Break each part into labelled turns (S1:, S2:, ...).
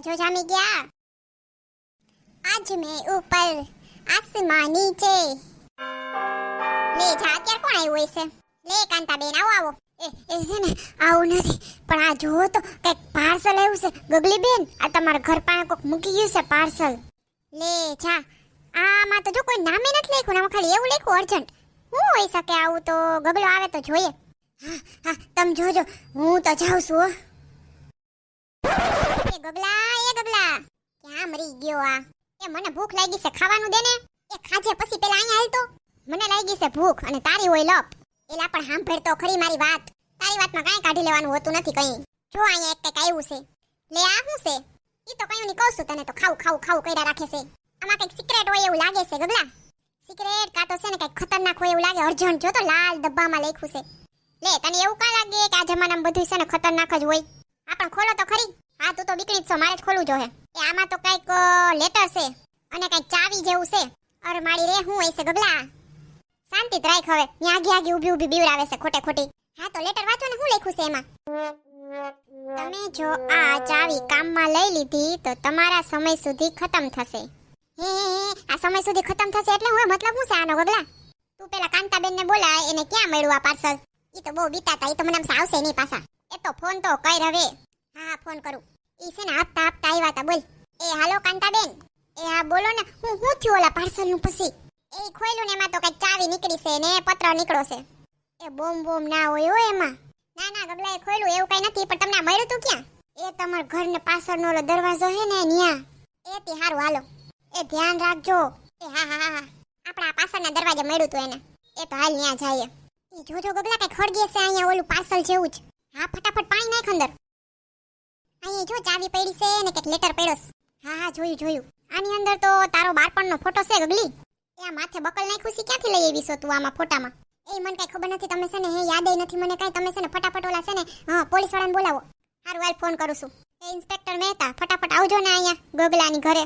S1: તો જામી ગયા. આજ મેં ઉપર આસમાન નીચે. લે, જા, અત્યારે કોણ આવ્યું છે? લે કાંતા બેન આવો આવો. એ એ છે ને, આવું નથી. પણ આ જુઓ તો, કંઈક પાર્સલ આવ્યું છે. ગગલી બેન આ તમારા ઘર પાસે કોક મૂકી ગયું છે પાર્સલ. લે, જા. આમાં તો જો કોઈ નામે નથી લખ્યું, આમાં ખાલી એવું લખ્યું, અર્જન્ટ. શું હોઈ શકે આવું તો? ગગલો આવે તો જોઈએ. હા હા, તમે જોજો. હું તો જાઉં છું, હો. એ ગગલા એ ગગલા. ક્યાં મરી ગયો આ? એ મને ભૂખ લાગી છે, ખાવાનું દે ને. એ ખાજે પછી પેલા અહીંયા હાલતો. મને લાગી છે ભૂખ અને તારી હોય લપ. એલા પણ સાંભળ તો ખરી મારી વાત. તારી વાતમાં કાંઈ કાઢી લેવાનું હોતું નથી કઈ. જો અહીંયા એક કંઈક આવ્યું છે. લે, આ શું છે? એ તો કયું નહીં કહું છું, તને તો ખાવું ખાવું ખાવું કર્યા રાખે છે. આમાં કંઈક સિક્રેટ હોય એવું લાગે છે, ગગલા. સિક્રેટ કાં તો છે ને કંઈક ખતરનાક હોય એવું લાગે. અર્જન્ટ જો તો લાલ ડબ્બામાં લખ્યું છે. લે, તને એવું કાં લાગે કે આ જમાનામાં બધું છે ને ખતરનાક જ હોય? આ પણ ખોલો તો ખરી. હા તું તો બીકણી જ છો મારે જ ખોલવું જોઈએ. એ આમાં તો કંઈક લેટર છે અને કંઈક ચાવી જેવું છે. અરે મારી રે હું એસે ગબલા શાંતિ જ રાખ હવે. ત્યાં આગે આગે ઊભી ઊભી બીવડાવે છે ખોટે ખોટી. હા તો લેટર વાંચો ને હું લખ્યું છે એમાં? તમે જો આ ચાવી કામમાં લઈ લીધી તો તમારા સમય સુધી ખતમ થશે. હે હે, આ સમય સુધી ખતમ થશે એટલે હું મતલબ હું છે આનો ગગલા? તું પેલા કાંતાબેનને બોલાય એને ક્યાં મળ્યું આ પાર્સલ? ઈ તો બહુ બીતાતા ઈ તો મને આવશે નહીં પાછા. એ તો ફોન તો કર હવે. હા, ફોન કરું. ઈ છે ને આપતા આપતા આવ્યા હતા બોલ. એ, હાલો, કાંતાબેન. એ, હા, બોલો ને, હું હું થયું ઓલા પાર્સલનું પછી? એ ખોલ્યું ને એમાં તો કઈ ચાવી નીકળી છે ને, પત્ર નીકળો છે. એ, બોમ બોમ ના હોય હો એમાં. ના ના ગગલાએ ખોલ્યું એવું કઈ નથી, પણ તમને મળ્યું તું ક્યાં? એ તમારા ઘર ને પાછળનો ઓલો દરવાજો હે ને, ન્યા. એ, તે હારું, હાલો. એ, ધ્યાન રાખજો. એ, હા હા હા હા. આપણા પાછળના દરવાજે મળ્યું તું એને. એ, તો હાલ ન્યા જાય એ જોજો ગગલા કઈ ખડગે છે અહીંયા ઓલું પાર્સલ જેવું જ. હા, ફટાફટ પાણી નાખ અંદર. અહીંયા જો ચાવી પડી છે ને કંઈક લેટર પડ્યો હા હા, જોયું જોયું. આની અંદર તો તારો બાળપણનો ફોટો છે, ગગલી. એ માથે બકલ નાખ્યું છે, ક્યાંથી લઈ આવી છો તું આમાં ફોટામાં? એ મને કઈ ખબર નથી, તમે છે ને હે યાદ નથી મને કઈ, તમે છે ને ફટાફટ ઓલા છે ને, હા પોલીસ વાળાને બોલાવો. હારું, હાલ ફોન કરું છું. એ ઇન્સ્પેક્ટર મહેતા, ફટાફટ આવજો ને અહીંયા, ગોગલાની ઘરે.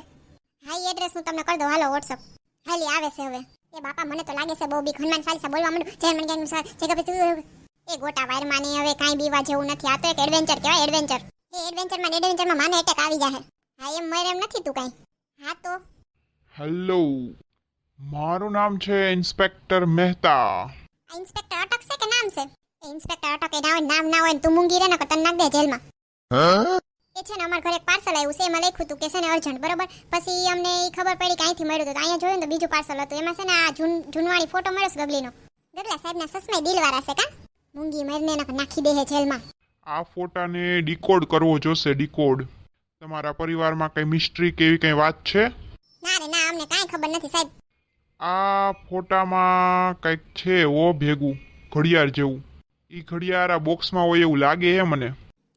S1: હા એ એડ્રેસ હું તમને કરી દઉં. હાલો વોટ્સઅપ હાલી, આવે છે હવે. એ બાપા, મને તો લાગે છે બહુ બીક. હનુમાન ચાલીસા બોલવા માંડું. જય મને જ્ઞાન જય એ ગોટા વાયરમાં ને હવે કાંઈ બીવા જેવું નથી. આ તો એક એડવેન્ચર કહેવાય એડવેન્ચર એ એડવેન્ચરમાં એડવેન્ચરમાં માને એટેક આવી જાય હા એમ મરે એમ નથી તું કાંઈ. હા તો?
S2: હેલો મારું નામ છે ઇન્સ્પેક્ટર મહેતા
S1: આ ઇન્સ્પેક્ટર અટક છે કે નામ છે? એ ઇન્સ્પેક્ટર અટક એના હોય નામ ના હોય ને તું મૂંગી રહે ને તને નાખ દે જેલમાં. એ છે ને અમારા ઘરે એક પાર્સલ આવ્યું છે એમાં લખ્યું હતું કે છે ને અર્જન્ટ બરોબર? પછી અમને એ ખબર પડી કે અહીંથી મળ્યું હતું. તો અહીંયા જોયું ને તો બીજું પાર્સલ હતું. એમાં છે ને આ જૂન જૂનવાળી ફોટો મળ્યો છે ગગલીનો. ગગલા સાહેબના સસમાય દિલવાળા છે કા? મૂંગી મરીને એને નાખી દે છે જેલમાં.
S2: આ ફોટાને ડીકોડ કરવો જોશે ડીકોડ તમારા પરિવારમાં કઈ મિસ્ટ્રી કે એવી કઈ વાત છે?
S1: ના રે ના અમને કાંઈ ખબર નથી સાહેબ.
S2: આ ફોટામાં કંઈક છે ઓ ભેગું ઘડિયાળ જેવું. ઈ ઘડિયાળ આ બોક્સમાં હોય એવું લાગે હે મને.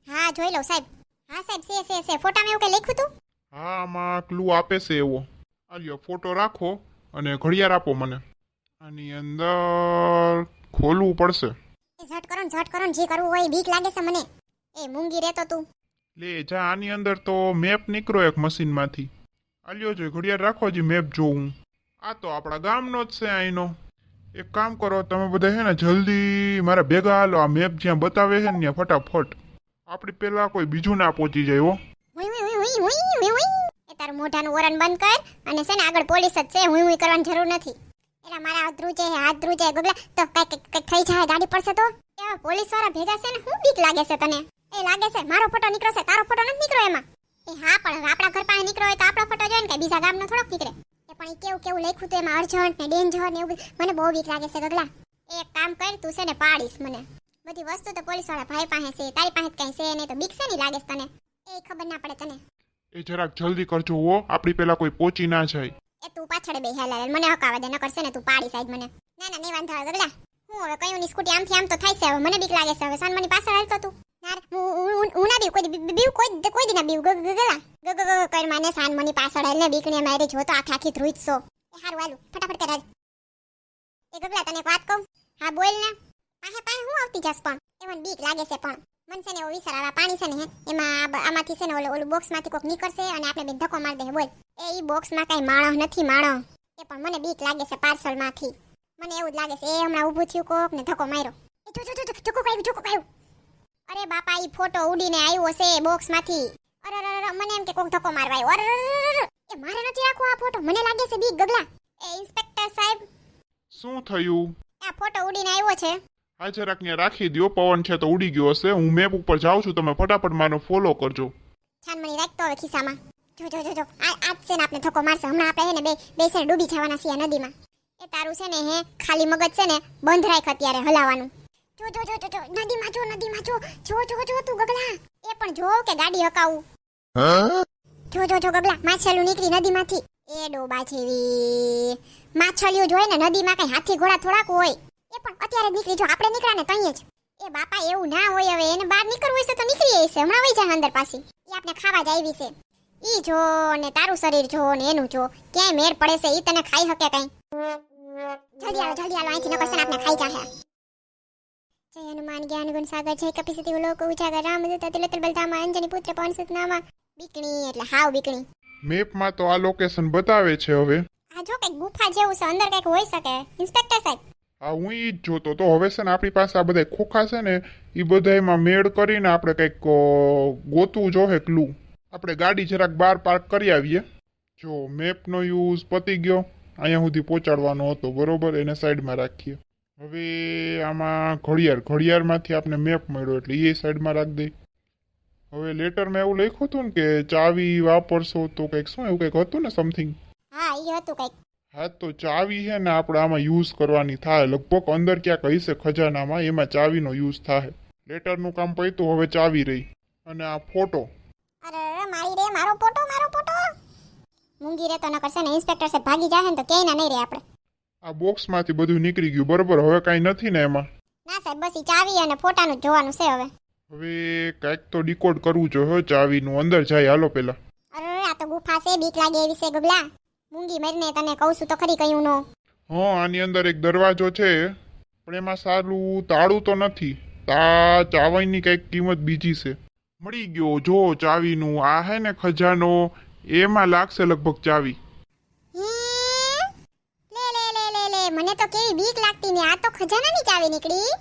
S1: હા જોઈ લઉં સાહેબ. હા સાહેબ છે છે છે. ફોટામાં એવું કઈ લખ્યું હતું?
S2: હા આમાં ક્લુ આપે છે એવો. આલ્યો ફોટો રાખો અને ઘડિયાળ આપો મને. આની અંદર ખોલવું પડશે.
S1: એ ઝટ કરો ને ઝટ કરો ને જે કરવું હોય બીક લાગે છે મને. એ મૂંગી રહેતો તું
S2: લે જા આની અંદર તો મેપ નીકળો એક મશીનમાંથી. આલ્યો જો ઘડિયાળ રાખો જી મેપ જોઉં. આ તો આપણા ગામનો જ છે અહીંનો એક કામ કરો તમે બધા હે ને જલ્દી મારા ભેગા હાલો આ મેપ જ્યાં બતાવે છે ને ત્યાં ફટાફટ. આપણી પેલા કોઈ બીજું ના પહોંચી જાય હો.
S1: એ તારું મોઢાનું ઓરણ બંધ કર અને છે ને આગળ પોલીસ જ છે હું હુઈ કરવાની જરૂર નથી. એલા, મારા હાથ ધ્રુજે હાથ ધ્રુજે ગગલા. તો કઈ કઈ થઈ જાય, ગાડી પડશે તો? એ પોલીસવાળા ભેગા છે ને હું બીક લાગે છે તને? એ લાગે છે, મારો ફોટો નીકળો છે, તારો ફોટો નથી નીકળ્યો એમાં? એ હા, પણ આપણા ઘર પાસે નીકળ્યો હોય તો આપણો ફોટો જોઈએ ને કે બીજા ગામનો થોડોક નીકળે. એ પણ કેવું કેવું લખ્યું તો એમાં, અર્જન્ટ ને ડેન્જર ને એવું મને બહુ બીક લાગે છે, ગગલા. એક કામ કર, તું છે ને પાડીશ મને. બધી વસ્તુ તો પોલીસવાળા ભાઈ પાસે છે, તારી પાસે કઈ છે નહીં તો બીક છે નહીં લાગે તને? એ ખબર ના પડે તને.
S2: એ જરાક જલ્દી કરજો હો, આપણી પેલા કોઈ પહોંચી ના જાય.
S1: એ તું પાછળ બે હેલા મને હકાવા દે નકર છે ને તું પાડી સાઈડ મને. ના ના નહીં વાંધો આવે હું હવે કયું ની સ્કૂટી આમથી આમ તો થાય છે, હવે મને બીક લાગે છે, હવે સનમની પાછળ હાલતો તું. યાર હું, હું- ના બીવ, કોઈ બીવ કોઈ કોઈ દી ના બીવ ગગ. ગગલા ગગ ગગ કર માને સાનમની પાછળ હાલને બીકને મારી જો તો આખી આખી ધ્રુજ છો એ હારું, હાલું. ફટાફટ કર હાલ. એ ગગલા તને વાત કહું? હા, બોલ ને. પાહે પાહે હું આવતી જાસ પણ? એવન બીક લાગે છે પણ. મન છે ને એવો વિચાર આવે પાણી છે ને એમાં આમાંથી છે ને ઓલું ઓલું બોક્સમાંથી કોક નીકળશે અને આપણે બે ધક્કો મારી દે બોલ. એ ઈ બોક્સમાં કઈ માણસ નથી માણસ. એ પણ મને બીક લાગે છે પાર્સલમાંથી. મને એવું જ લાગે છે એ હમણાં ઊભું થયું કોક ને ધક્કો માર્યો. એ જો જો જો જોકો કાયું જોકો કાયું અરે બાપા ઈ ફોટો ઉડીને આવ્યો છે બોક્સમાંથી અરે અરે મને એમ કે કોક ધક્કો મારવા આવ્યો. અરે. એ મારે નથી રાખવો આ ફોટો મને લાગે છે બીક ગગલા. એ ઇન્સ્પેક્ટર સાહેબ.
S2: શું થયું?
S1: આ ફોટો ઉડીને આવ્યો છે.
S2: આ જરાક ત્યાં રાખી દ્યો પવન છે તો ઉડી ગયો હશે હું મેપ ઉપર જાઉં છું તમે ફટાફટ મારો ફોલો કરજો
S1: છાનમણી રાખતો હવે ખિસ્સામાં જો જો જો જો આ આજ છે ને આપણે ધક્કો મારશે હમણાં આપણે હે ને બે બે છે ને ડૂબી જવાના છીએ નદીમાં એ તારું છે ને હે ખાલી મગજ છે ને બંધ રાખ અત્યારે હલાવાનું જો જો જો જો નદીમાં જો નદીમાં જો જો જો જો તું ગગલા એ પણ જો કે ગાડી હકાવું જો જો જો ગગલા માછલું નીકળી નદીમાંથી એ ડોબા જેવી માછલીઓ જોઈ ને નદીમાં કઈ હાથી ઘોડા થોડાક હોય એ પણ અત્યારે જ નીકળી જો આપણે નીકળ્યા ને તઈએ જ. એ બાપા એવું ના હોય હવે એને બહાર નીકળવું હશે તો નીકળી જશે હમણાં વહી જાય અંદર પાછી. એ આપણે ખાવા જ આવી છે. ઈ જો ને તારું શરીર જો ને એનું જો ક્યાંય મેર પડે છે ઈ તને ખાઈ શકે કઈ. જલ્દી આવો જલ્દી આવો અહીંથી નકર છે આપણે ખાઈ જાહે. જય હનુમાન જ્ઞાન ગુણ સાગર જય કપિસતી લોક ઉજાગર રામ દૂત તિલતલ બલધામ અંજની પુત્ર પવન સુત નામા બીકણી એટલે હાવ બીકણી.
S2: મેપમાં તો આ લોકેશન બતાવે છે હવે.
S1: આ જો કઈ ગુફા જેવું છે અંદર કંઈક હોઈ શકે. ઇન્સ્પેક્ટર સાહેબ
S2: આ હું એ જ જોતો. તો હવે છે ને આપણી પાસે આ બધા ખોખા છે ને એ બધામાં મેળ કરીને આપણે કંઈક ગોતવું જોહે ક્લુ આપણે ગાડી જરાક બહાર પાર્ક કરી આવીએ. જો મેપનો યુઝ પતી ગયો. અહીંયા સુધી પહોંચાડવાનો હતો, બરોબર? એને સાઈડમાં રાખીએ. હવે આમાં ઘડિયાળ, ઘડિયાળમાંથી આપણે મેપ મળ્યો એટલે એ સાઈડમાં રાખી દઈ હવે લેટરમાં એવું લખ્યું હતું ને કે ચાવી વાપરશો તો કંઈક શું, એવું કંઈક હતું ને સમથિંગ
S1: હા એ હતું કંઈક.
S2: હા તો ચાવી છે ને આપણે આમાં યુઝ કરવાની થાય. લગભગ અંદર ક્યાંક હશે ખજાનામાં એમાં ચાવીનો યુઝ થાય. લેટરનું કામ પૈતું હવે ચાવી રહી. અને આ ફોટો.
S1: અરે મારી રે મારો ફોટો મારો ફોટો? મૂંગી રે તો ન કરશે ને ઇન્સ્પેક્ટર સાહેબ ભાગી જાહે ને તો ક્યાંય ના નહીં રે આપણે.
S2: આ બોક્સમાંથી બધું નીકળી ગયું બરોબર? હવે કાંઈ નથી ને એમાં?
S1: ના સાહેબ બસ ઈ ચાવી અને ફોટાનું જોવાનું છે હવે.
S2: હવે કાંઈક તો ડીકોડ કરવું જોઈએ ચાવીનું. અંદર જાય હાલો પેલા.
S1: અરે આ તો ગુફા છે બીક લાગે એવી છે ગગલા. મૂંગી મરીને તને કહું છું તો ખરી કયું નો.
S2: હા આની અંદર એક દરવાજો છે પણ એમાં સારું તાળું તો નથી. તા ચાવીની કંઈક કિંમત બીજી છે. મળી ગયો જો ચાવીનું. આ હે ને ખજાનો એમાં લાગશે લગભગ ચાવી?
S1: લે લે લે લે લે મને તો કેવી બીક લાગતી ને આ તો ખજાનાની ચાવી નીકળી.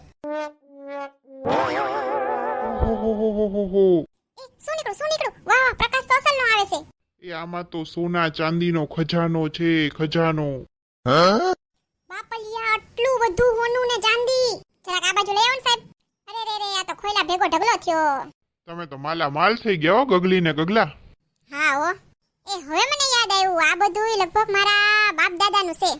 S1: શું નીકળો શું નીકળું વાહ વાહ પ્રકાશ તો અસલનો આવે છે
S2: આમાં તો સોના ચાંદીનો ખજાનો છે ખજાનો.
S1: બાપલિયા આટલું બધું હોનું ને ચાંદી. જરાક આ બાજુ લઈ આવો ને સાહેબ. અરે રે રે આ તો ખોયલા ભેગો ઢગલો થયો.
S2: તમે તો માલા માલ થઈ ગયા હો ગગલી ને ગગલા.
S1: હા ઓ એ હવે મને યાદ આવ્યું આ બધું લગભગ મારા બાપ દાદાનું છે.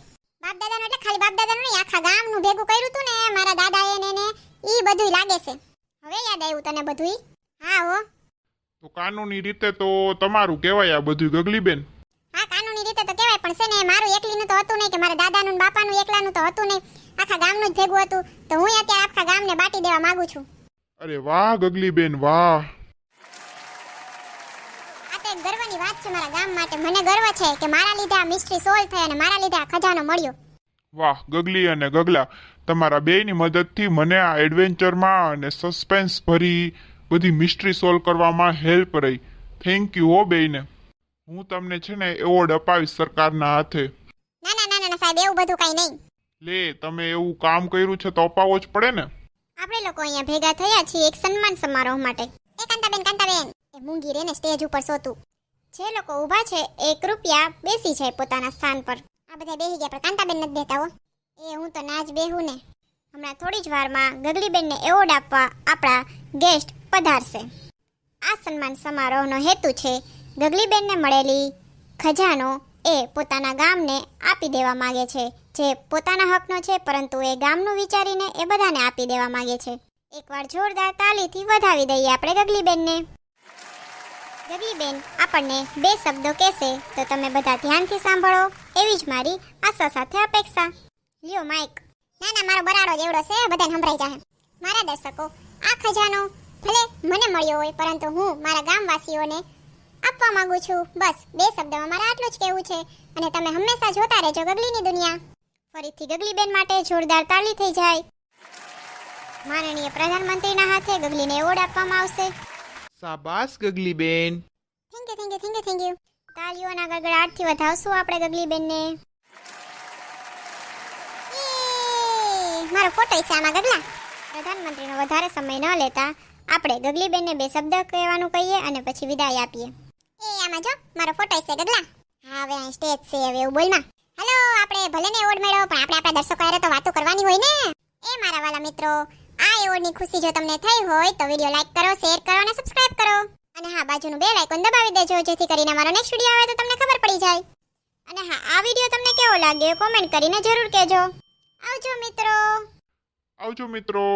S1: બાપ દાદાનું એટલે ખાલી બાપ દાદાનું નહીં આખા ગામનું ભેગું કર્યું હતું ને મારા દાદાએ ને ને ઈ બધું લાગે છે. હવે યાદ આવ્યું તને બધું હા હો.
S2: તો કાનૂની રીતે તો તમારું કહેવાય આ બધું ગગલી બેન
S1: હા કાનૂની રીતે તો કહેવાય પણ છે ને મારું એકલીનું તો હતું નહીં કે મારા દાદાનું ને બાપાનું એકલાનું તો હતું નહીં. આખા ગામનું જ ભેગું હતું. તો હું અત્યારે આખા ગામને બાટી દેવા માંગુ છું.
S2: અરે વાહ ગગલી બેન વાહ.
S1: આ તો એક ગર્વની વાત છે મારા ગામ માટે. મને ગર્વ છે કે મારા લીધે આ મિસ્ટ્રી સોલ્વ થઈ અને મારા લીધે આ ખજાનો મળ્યો.
S2: વાહ ગગલી અને ગગલા તમારા બેયની મદદથી મને આ એડવેન્ચરમાં અને સસ્પેન્સ ભરી બધી મિસ્ટ્રી સોલ્વ કરવામાં હેલ્પ રહી. થેન્ક યુ હો બેયને. હું તમને છે ને એવોર્ડ અપાવીશ સરકારના હાથે.
S1: ના ના ના ના ના, સાહેબ એવું બધું કઈ નહીં.
S2: લે તમે એવું કામ કર્યું છે તો અપાવવો જ પડે ને.
S1: આપણે લોકો અહીંયા ભેગા થયા છીએ એક સન્માન સમારોહ માટે. એ કાંતાબેન કાંતાબેન. એ મૂંગી રેને સ્ટેજ ઉપર સોતું. જે લોકો ઊભા છે એક રૂપિયા બેસી જાય પોતાના સ્થાન પર. આ બધા બેહી ગયા પણ કાંતાબેન નથી દેતા હો. એ હું તો નાચ બેહું ને. હમણાં થોડી જ વારમાં ગગલીબેનને એવોર્ડ આપવા આપણા ગેસ્ટ પધારશે. આ સન્માન સમારોહનો હેતુ છે ગગલીબેનને મળેલી ખજાનો એ પોતાના ગામને આપી દેવા માંગે છે. જે પોતાના હકનો છે, પરંતુ એ ગામનું વિચારીને એ બધાને આપી દેવા માંગે છે. એકવાર જોરદાર તાલીથી વધાવી દઈએ આપણે ગગલીબેનને. ગગલીબેન, આપણને બે શબ્દો કહેશે, તો તમે બધા ધ્યાનથી સાંભળો. એવી જ મારી આશા સાથે અપેક્ષા. લ્યો માઇક ના ના, મારો બરાડો જેવડો છે, બધાને સંભળાઈ જાય મારા દર્શકો, આ ખજાનો ભલે મને મળ્યો હોય પરંતુ હું મારા ગામવાસીઓને આપવા માંગુ છું. બસ બે શબ્દમાં મારે આટલું જ કહેવું છે. અને તમે હંમેશા જોતા રહેજો ગગલીની દુનિયા. ફરીથી ગગલીબેન માટે જોરદાર તાળી થઈ જાય. માનનીય પ્રધાનમંત્રીના હાથે ગગલીને એવોર્ડ આપવામાં આવશે.
S3: શાબાશ ગગલીબેન.
S1: Thank you thank you thank you thank you તાળીઓના ગગડાટથી વધાવશું આપણે ગગલીબેનને! મારો ફોટો છે આમાં ગગલા. પ્રધાનમંત્રીનો વધારે સમય ન લેતા આપણે ગગલીબેનને બે શબ્દ કહેવાનું કહીએ અને પછી વિદાય આપીએ. એ, આમાં જો, મારો ફોટો છે ગગલા. હા, હવે અહીં સ્ટેજ છે હવે એવું બોલમાં. હલો આપણે ભલે ને એવોર્ડ મેળવો પણ આપણે આપણા દર્શકો હારે તો વાતો કરવાની હોય ને. એ, મારા વાલા મિત્રો, આ એવોર્ડની ખુશી જો તમને થઈ હોય તો વીડિયો લાઈક કરો શેર કરો અને સબસ્ક્રાઇબ કરો. અને હા, બાજુનું બેલ આઇકોન દબાવી દેજો, જેથી કરીને મારો નેક્સ્ટ વીડિયો આવે તો તમને ખબર પડી જાય. અને હા, આ વીડિયો તમને કેવો લાગ્યો કોમેન્ટ કરીને જરૂર કહેજો. આવજો મિત્રો.
S2: આવજો મિત્રો.